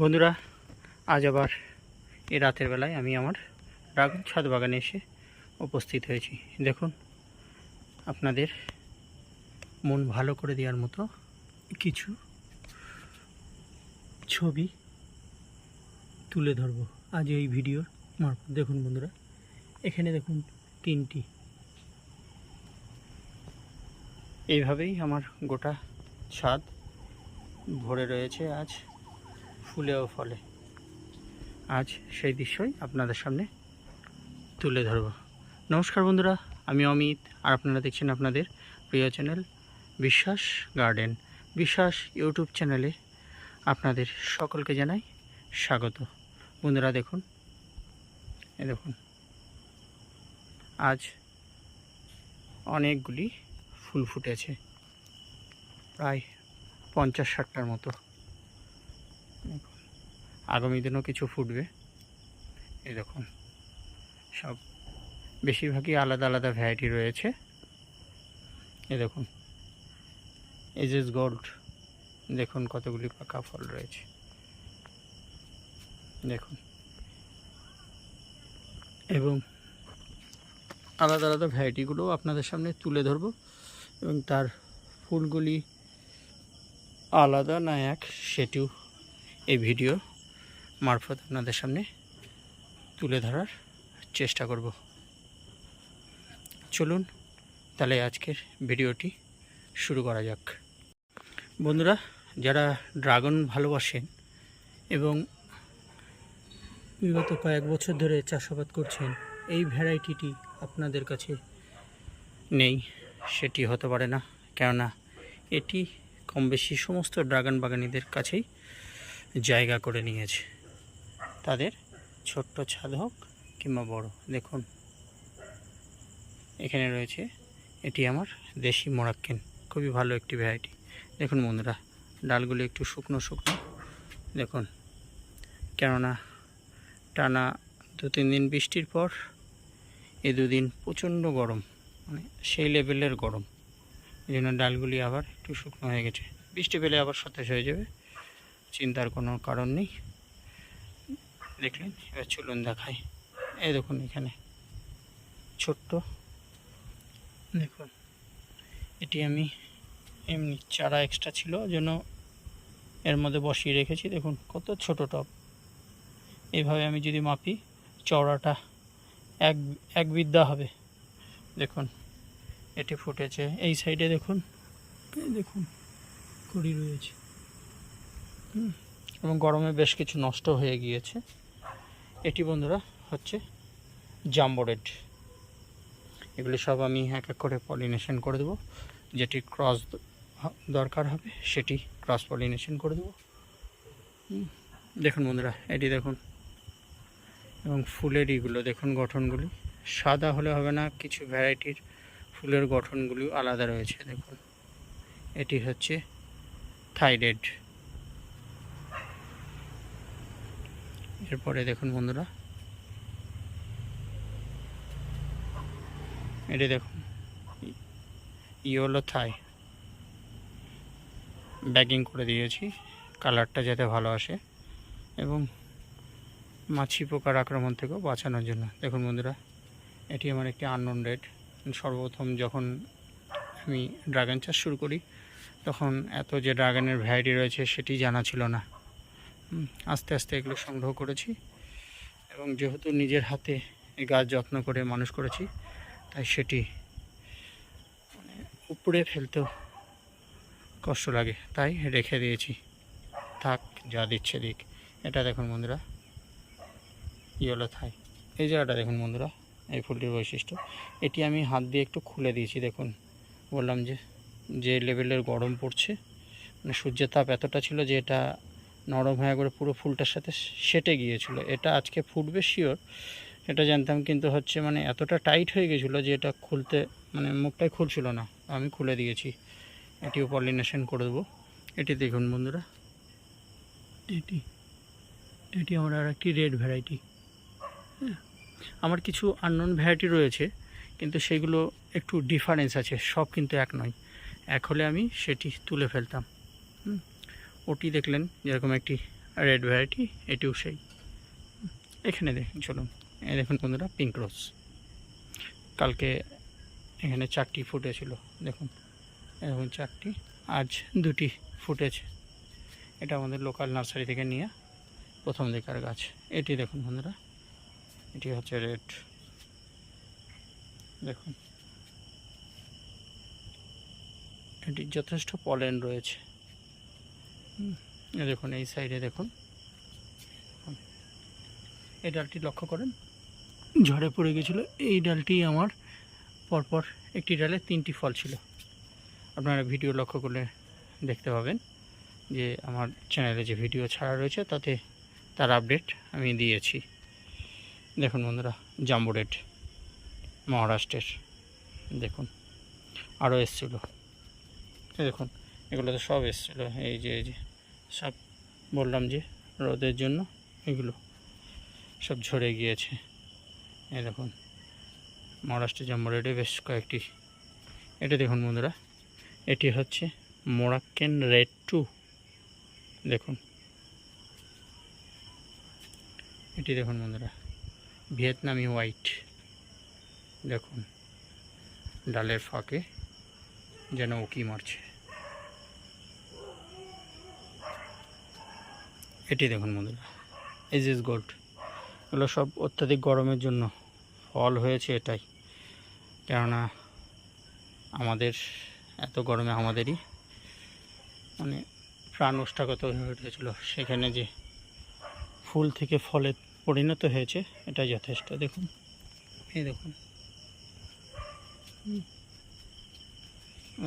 বন্ধুরা, আজ আবার এই রাতের বেলায় আমি আমার ড্রাগন ছাদ বাগানে এসে উপস্থিত হয়েছি। দেখুন, আপনাদের মন ভালো করে দেওয়ার মতো কিছু ছবি তুলে ধরবো আজ এই ভিডিওর মারফত। দেখুন বন্ধুরা, এখানে দেখুন তিনটি। এইভাবেই আমার গোটা ছাদ ভরে রয়েছে আজ। ফুলে ও ফলে। আজ সেই দৃশ্যই আপনাদের সামনে তুলে ধরব। নমস্কার বন্ধুরা, আমি অমিত, আর আপনারা দেখছেন আপনাদের প্রিয় চ্যানেল বিশ্বাস গার্ডেন। বিশ্বাস ইউটিউব চ্যানেলে আপনাদের সকলকে জানাই স্বাগত। বন্ধুরা, দেখুন। এ দেখুন। আজ অনেকগুলি ফুল ফুটেছে। প্রায় পঞ্চাশ ষাটটার মতো। আগামী দিনও কিছু ফুটবে। দেখুন, সব বেশিরভাগই আলাদা আলাদা ভ্যারাইটি রয়েছে। দেখুন এজেস গোল্ড দেখুন কতগুলি পাকা ফল রয়েছে। দেখুন, এবং আলাদা আলাদা ভ্যারাইটিগুলো আপনাদের সামনে তুলে ধরবো, এবং তার ফুলগুলি আলাদা না এক সেটিও এই ভিডিও মারফত আপনাদের সামনে তুলে ধরার চেষ্টা করব। চলুন তাহলে আজকের ভিডিওটি শুরু করা যাক। বন্ধুরা, যারা ড্রাগন ভালোবাসেন এবং বিগত কয়েক বছর ধরে চাষাবাদ করছেন, এই ভ্যারাইটিটি আপনাদের কাছে নেই, সেটি হতে পারে না। কেননা, এটি কম বেশি সমস্ত ড্রাগন বাগানিদের কাছেই জায়গা করে নিয়েছে। তাদের ছোট্ট ছাদ হোক কিংবা বড়। দেখুন, এখানে রয়েছে এটি আমার দেশি মোরাক্কেন। খুবই ভালো একটি ভ্যারাইটি দেখুন বন্ধুরা, ডালগুলি একটু শুকনো শুকনো। দেখুন, কেননা টানা দু তিন দিন বৃষ্টির পর এ দুদিন প্রচণ্ড গরম মানে সেই লেভেলের গরম। এই জন্য ডালগুলি আবার একটু শুকনো হয়ে গেছে। বৃষ্টি পেলে আবার সতেজ হয়ে যাবে। চিন্তার কোনো কারণ নেই। দেখলেন, এবার চলুন দেখাই। এই দেখুন এখানে, ছোট্ট। দেখুন, এটি আমি এমনি চারা এক্সট্রা ছিল জন্য এর মধ্যে বসিয়ে রেখেছি। দেখুন, কত ছোট টব। এইভাবে আমি যদি মাপি, চওড়াটা এক এক বিদ্যা হবে। দেখুন, এটি ফুটেছে। এই সাইডে দেখুন দেখুন কুড়ি রয়েছে। এবং গরমে বেশ কিছু নষ্ট হয়ে গিয়েছে। এটি, বন্ধুরা, হচ্ছে জাম্বো রেড। এগুলি সব আমি এক এক করে পলিনেশন করে দেবো। যেটি ক্রস দরকার হবে, সেটি ক্রস পলিনেশন করে দেবো। দেখুন, বন্ধুরা, এটি দেখুন। এবং ফুলের ইগুলো দেখুন গঠনগুলি। সাদা হলে হবে না, কিছু ভ্যারাইটির ফুলের গঠনগুলিও আলাদা রয়েছে, দেখুন। এটি হচ্ছে থাইরয়েড এরপরে দেখুন বন্ধুরা। এটি দেখুন, ইয়েলো থাই। ব্যাগিং করে দিয়েছি, কালারটা যাতে ভালো আসে। এবং মাছি পোকার আক্রমণ থেকেও বাঁচানোর জন্য। দেখুন বন্ধুরা, এটি আমার একটি আননোন রেড সর্বপ্রথম যখন আমি ড্রাগন চাষ শুরু করি, তখন এত যে ড্রাগনের ভ্যারাইটি রয়েছে, সেটি জানা ছিল না। আস্তে আস্তে এগুলো সংগ্রহ করেছি। এবং যেহেতু নিজের হাতে এই গাছ যত্ন করে মানুষ করেছি, তাই সেটি মানে উপড়ে ফেলতেও কষ্ট লাগে। তাই রেখে দিয়েছি। থাক, যা দিচ্ছে দিক। এটা দেখুন বন্ধুরা, ইয়েলো থাই। এই জায়গাটা দেখুন বন্ধুরা, এই ফুলটির বৈশিষ্ট্য। এটি আমি হাত দিয়ে একটু খুলে দিয়েছি, দেখুন। বললাম যে যে লেভেলের গরম পড়ছে মানে সূর্যের তাপ এতটা ছিল যে এটা নরম হয়ে করে পুরো ফুলটার সাথে সেটে গিয়েছিল। এটা আজকে ফুটবে শিওর এটা জানতাম কিন্তু হচ্ছে মানে এতটা টাইট হয়ে গেছিল যে এটা খুলতে মানে মুখটাই খুলছিল না। আমি খুলে দিয়েছি। এটিও পলিনেশন করে দেবো। এটি দেখুন বন্ধুরা। এটি এটি আমার আর একটি রেড ভ্যারাইটি আমার কিছু আননোন ভ্যারাইটি রয়েছে, কিন্তু সেগুলো একটু ডিফারেন্স আছে। সব কিন্তু এক নয়। এক হলে আমি সেটি তুলে ফেলতাম। ওটি দেখলেন, যেরকম একটি রেড ভ্যারাইটি, এটিও সেই। এখানে দেখুন, চলুন। দেখুন বন্ধুরা, পিঙ্ক রোজ। কালকে এখানে চারটি ফুটেছিল, দেখুন। এরকম চারটি, আজ দুটি ফুটেছে। এটা আমাদের লোকাল নার্সারি থেকে নিয়ে প্রথম দিকার গাছ। এটি দেখুন বন্ধুরা, এটি হচ্ছে রেড। দেখুন এটি যথেষ্ট পলেন রয়েছে। দেখুন, এই সাইডে দেখুন। এই ডালটি লক্ষ্য করেন, ঝড়ে পড়ে গেছিল। এই ডালটি আমার পরপর একটি ডালে তিনটি ফল ছিল। আপনারা ভিডিও লক্ষ্য করলে দেখতে পাবেন যে আমার চ্যানেলে যে ভিডিও ছাড়া রয়েছে, তাতে তার আপডেট আমি দিয়েছি। দেখুন বন্ধুরা, জাম্বো রেড, মহারাষ্ট্রের, দেখুন, আরও এসছিলো। দেখুন এগুলো তো সব এসছিলো, এই যে এই যে, সব বললাম যে রোদের জন্য এগুলো সব ঝরে গিয়েছে। এই দেখুন মহারাষ্ট্র জাম্বো রেডে বেশ কয়েকটি। এটা দেখুন বন্ধুরা, এটি হচ্ছে মোরাক্কেন রেড টু দেখুন, এটি দেখুন বন্ধুরা, ভিয়েতনামি হোয়াইট। দেখুন, ডালের ফাঁকে যেন উকি মারছে। এটি দেখুন বন্ধুরা। এজ ইজ গোল্ড এগুলো সব অত্যাধিক গরমের জন্য ফল হয়েছে এটাই। কেননা আমাদের এত গরমে আমাদেরই মানে প্রাণ উষ্ঠাগত হয়ে উঠেছিল। সেখানে যে ফুল থেকে ফলে পরিণত হয়েছে এটা যথেষ্ট। দেখুন, এই দেখুন।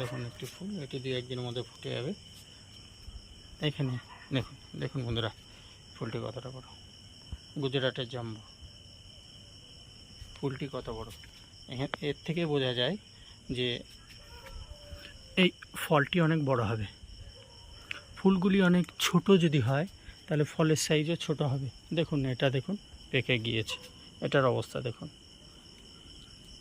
দেখুন একটি ফুল, এটি দু একদিনের মধ্যে ফুটে যাবে। এখানে দেখুন দেখুন বন্ধুরা, ফুলটি কতটা বড়। গুজরাটের জাম্বো। ফুলটি কত বড়। এর থেকে বোঝা যায় যে এই ফলটি অনেক বড় হবে। ফুলগুলি অনেক ছোট যদি হয়, তাহলে ফলের সাইজও ছোট হবে। দেখুন, এটা দেখুন, পেকে গিয়েছে। এটার অবস্থা দেখুন।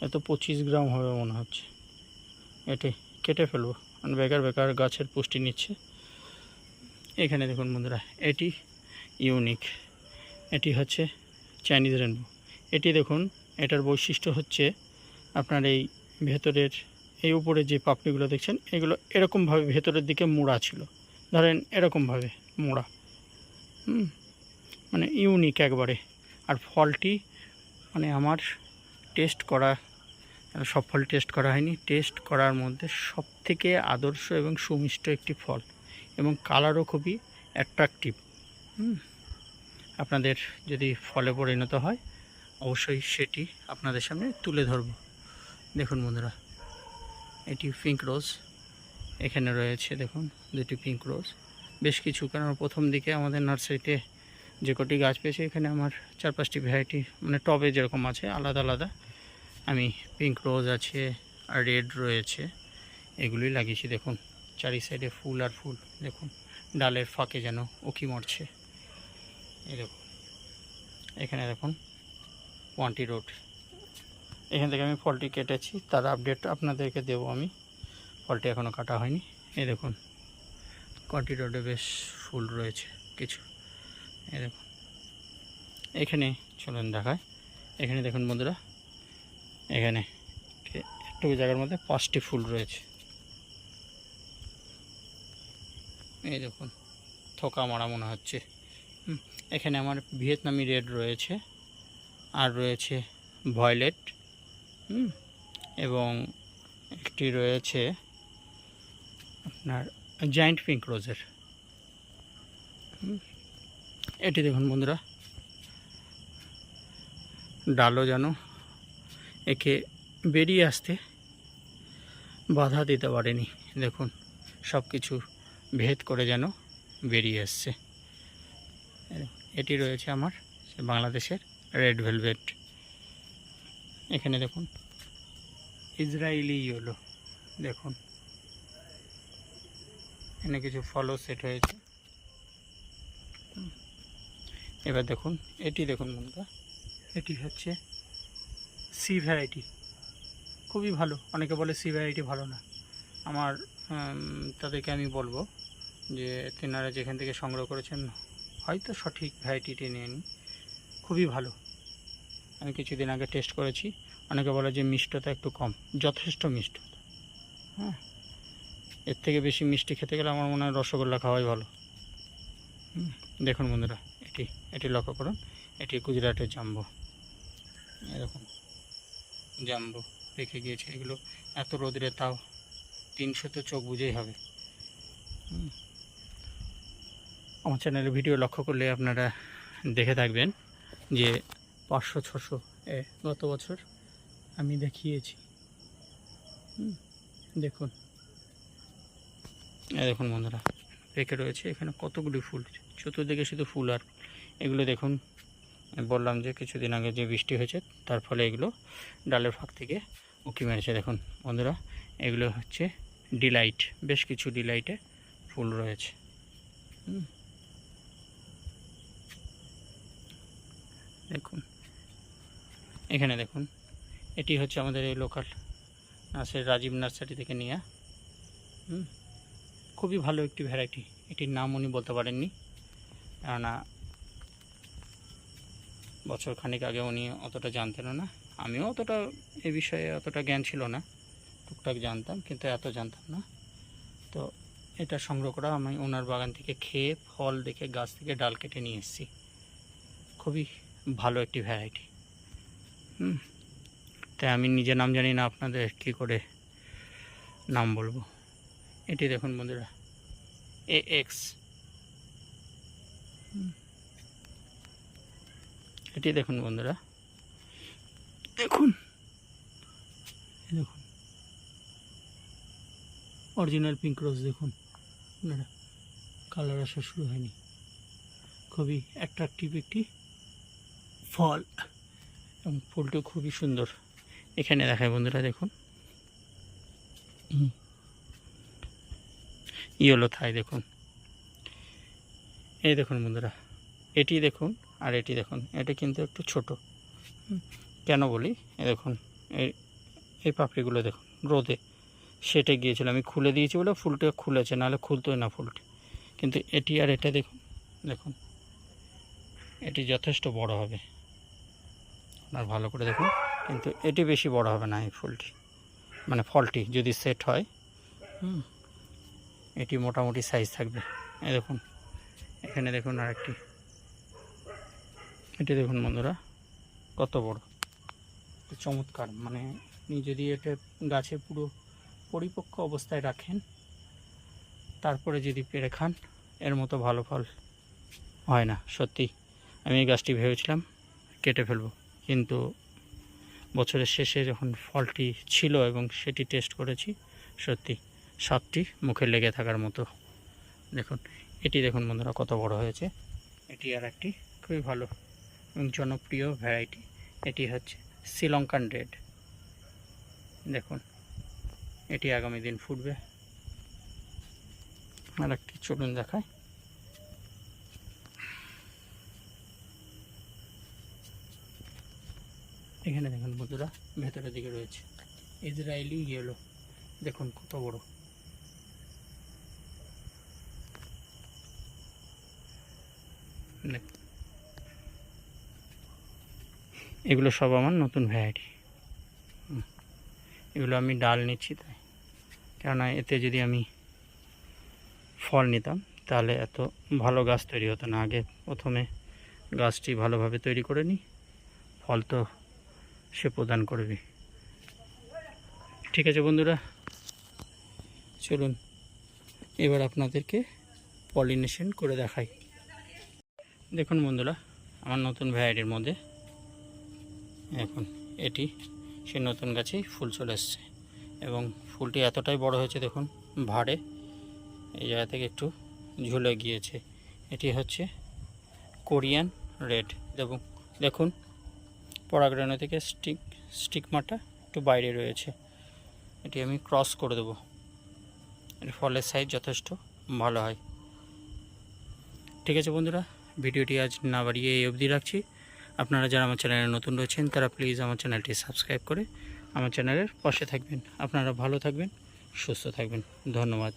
এত পঁচিশ গ্রাম হবে মনে হচ্ছে। এটি কেটে ফেলব। মানে বেকার বেকার গাছের পুষ্টি নিচ্ছে। এখানে দেখুন বন্ধুরা, এটি ইউনিক এটি হচ্ছে চাইনিজ রেনবো এটি দেখুন, এটার বৈশিষ্ট্য হচ্ছে আপনার এই ভেতরের, এই উপরে যে পাপড়িগুলো দেখছেন, এগুলো এরকমভাবে ভেতরের দিকে মোড়া ছিল। ধরেন এরকমভাবে মোড়া। মানে ইউনিক একবারে। আর ফলটি মানে আমার টেস্ট করা, সব ফল টেস্ট করা হয়নি। টেস্ট করার মধ্যে সব থেকে আদর্শ এবং সুমিষ্ট একটি ফল। এবং কালারও খুবই অ্যাট্রাকটিভ আপনাদের যদি ফলে পরিণত হয়, অবশ্যই সেটি আপনাদের সামনে তুলে ধরব। দেখুন বন্ধুরা, এটি পিঙ্ক রোজ এখানে রয়েছে দেখুন, দুটি পিঙ্ক রোজ বেশ কিছু, কারণ প্রথম দিকে আমাদের নার্সারিতে যে কটি গাছ পেয়েছে, এখানে আমার চার পাঁচটি ভ্যারাইটি মানে টবে যেরকম আছে, আলাদা আলাদা। আমি পিঙ্ক রোজ আছে আর রেড রয়েছে, এগুলোই লাগিয়েছি, দেখুন। চারি সাইডে ফুল আর ফুল, দেখুন, ডালের ফাঁকে যেন উকি মরছে। দেখুন, এখানে দেখুন ওয়ান্টি রোড এখান থেকে আমি ফলটি কেটেছি, তার আপডেট আপনাদেরকে দেবো আমি। ফলটি এখনও কাটা হয়নি। এই দেখুন কন্টি রোডে বেশ ফুল রয়েছে কিছু। এই দেখুন, এখানে চলুন দেখায় এখানে দেখুন বন্ধুরা, এখানে একটু জায়গার মধ্যে পাঁচটি ফুল রয়েছে। এই দেখুন, থোকা মারা মনে হচ্ছে। এখানে আমার ভিয়েতনামি রেড রয়েছে, আর রয়েছে ভয়লেট এবং একটি রয়েছে আপনার জায়েন্ট পিঙ্ক রোজের। এটি দেখুন বন্ধুরা, ডালও যেন একে বেরিয়ে আসতে বাধা দিতে পারেনি। দেখুন সব কিছু ভেদ করে যেন বেরিয়ে এসছে। এটি রয়েছে আমার বাংলাদেশের রেড ভেলভেট। এখানে দেখুন। ইসরায়েলি ইয়েলো, দেখুন। এখানে কিছু ফলো সেট হয়েছে। এবার দেখুন, এটি দেখুন বন্ধুরা। এটি হচ্ছে সি ভ্যারাইটি। খুবই ভালো, অনেকে বলে সি ভ্যারাইটি ভালো না। আমার তাদেরকে আমি বলব। যে তেনারা যেখান থেকে সংগ্রহ করেছেন, হয়তো সঠিক ভ্যারাইটিটি নিয়ে নিই খুবই ভালো। আমি কিছুদিন আগে টেস্ট করেছি। অনেকে বলে যে মিষ্টতা একটু কম। যথেষ্ট মিষ্টতা হ্যাঁ। এর থেকে বেশি মিষ্টি খেতে গেলে আমার মনে হয় রসগোল্লা খাওয়াই ভালো। দেখুন বন্ধুরা, এটি এটি লক্ষ্য করুন। এটি গুজরাটের জাম্বো। এরকম জাম্বো রেখে গিয়েছে এগুলো। এত রোদরে তাও তিনশো তো চোখ বুঝেই হবে। আমার চ্যানেলে ভিডিও লক্ষ্য করলে আপনারা দেখে থাকবেন যে পাঁচশো, ছশো এ গত বছর আমি দেখিয়েছি। দেখুন। দেখুন বন্ধুরা, পেকে রয়েছে এখানে কতগুলি ফুল। চতুর্দিকে শুধু ফুল আর এগুলো দেখুন, বললাম যে কিছুদিন আগে যে বৃষ্টি হয়েছে, তার ফলে এগুলো ডালের ফাঁক থেকে উঁকি মেরেছে। দেখুন বন্ধুরা, এগুলো হচ্ছে ডিলাইট, বেশ কিছু ডিলাইটে ফুল রয়েছে। হুম। দেখুন। এখানে দেখুন, এটি হচ্ছে আমাদের এই লোকাল নার্সারি রাজীব নার্সারি থেকে নেওয়া খুবই ভালো একটি ভ্যারাইটি এটির নাম উনি বলতে পারেননি, কেননা বছর খানিক আগে উনি অতটা জানতেন না। আমিও অতটা এ বিষয়ে অতটা জ্ঞান ছিল না, টুকটাক জানতাম, কিন্তু এত জানতাম না। তো এটা সংগ্রহ করা আমি ওনার বাগান থেকে খেয়ে, ফল দেখে, গাছ থেকে ডাল কেটে নিয়ে এসেছি। খুবই ভালো একটি ভ্যারাইটি হুম। তাই আমি নিজের নাম জানি না, আপনাদের কি করে নাম বলব। এটি দেখুন বন্ধুরা এ এক্স এটি দেখুন বন্ধুরা। দেখুন। দেখুন। অরিজিনাল পিঙ্ক রোজ দেখুন। আপনারা কালার আসা শুরু হয়নি। খুবই অ্যাট্রাকটিভ একটি ফল। এবং ফুলটি খুবই সুন্দর। এখানে দেখায় বন্ধুরা, দেখুন। ইয়েলো থাই, দেখুন। এই দেখুন বন্ধুরা, এটি দেখুন আর এটি দেখুন। এটা কিন্তু একটু ছোট। কেন বলি? এ দেখুন এই এই পাপড়িগুলো দেখুন, রোদে। সেটে গিয়েছিল, আমি খুলে দিয়েছি বলে ফুলটা খুলেছে, নাহলে খুলতোই না ফুলটি। কিন্তু এটি আর এটা দেখুন দেখুন। এটি যথেষ্ট বড় হবে। আপনার ভালো করে দেখুন। কিন্তু এটি বেশি বড় হবে না এই ফুলটি। মানে ফলটি যদি সেট হয়, হুম, এটি মোটামুটি সাইজ থাকবে। এই দেখুন, এখানে দেখুন আরেকটি। এটি দেখুন বন্ধুরা, কত বড়। চমৎকার মানে আপনি যদি এটা গাছে পুরো পরিপক্ক অবস্থায় রাখেন। তারপরে যদি পেরে খান, এর মতো ভালো ফল হয় না, সত্যি। আমি এই গাছটি ভেবেছিলাম, কেটে ফেলব। কিন্তু বছরের শেষে যখন ফলটি ছিল এবং সেটি টেস্ট করেছি, সত্যি স্বাদটি মুখে লেগে থাকার মতো। দেখুন, এটি দেখুন বন্ধুরা, কত বড় হয়েছে। এটি আর একটি খুবই ভালো এবং জনপ্রিয় ভ্যারাইটি এটি হচ্ছে শ্রীলঙ্কান রেড। দেখুন, এটি আগামী দিন ফুটবে। আর একটি চলুন দেখায় এখানে দেখুন বন্ধুরা, ভেতরের দিকে রয়েছে। ইসরায়েলি ইয়েলো দেখুন কত বড়। এগুলো সব আমার নতুন ভ্যারাইটি। এগুলো আমি ডাল নিচ্ছি তাই। কেননা এতে যদি আমি ফল নিতাম, তাহলে এত ভালো গাছ তৈরি হতো না। আগে প্রথমে গাছটি ভালোভাবে তৈরি করে নিই। ফল তো সে প্রদান করবে। ঠিক আছে বন্ধুরা, চলুন, এবার আপনাদেরকে পলিনেশন করে দেখাই। দেখুন বন্ধুরা, আমার নতুন ভ্যারাইটির মধ্যে, এখন এটি, সে নতুন গাছেই ফুল চলে এসছে এবং ফুলটি এতটাই বড় হয়েছে, দেখুন, ভাড়ে, এই জায়গা থেকে একটু ঝুলে গিয়েছে। এটি হচ্ছে কোরিয়ান রেড। এবং দেখুন পরাগরেণু থেকে স্টিক, স্টিকমাটা একটু বাইরে রয়েছে। এটি আমি ক্রস করে দেবো। এর ফলের সাইজ যথেষ্ট, ভালো হয়। ঠিক আছে বন্ধুরা, ভিডিওটি আজ না বাড়িয়ে এই অবধি রাখছি। আপনারা যারা আমার চ্যানেলে নতুন রয়েছেন, তারা প্লিজ আমার চ্যানেলটি সাবস্ক্রাইব করে আমার চ্যানেলের পাশে থাকবেন। আপনারা ভালো থাকবেন, সুস্থ থাকবেন। ধন্যবাদ।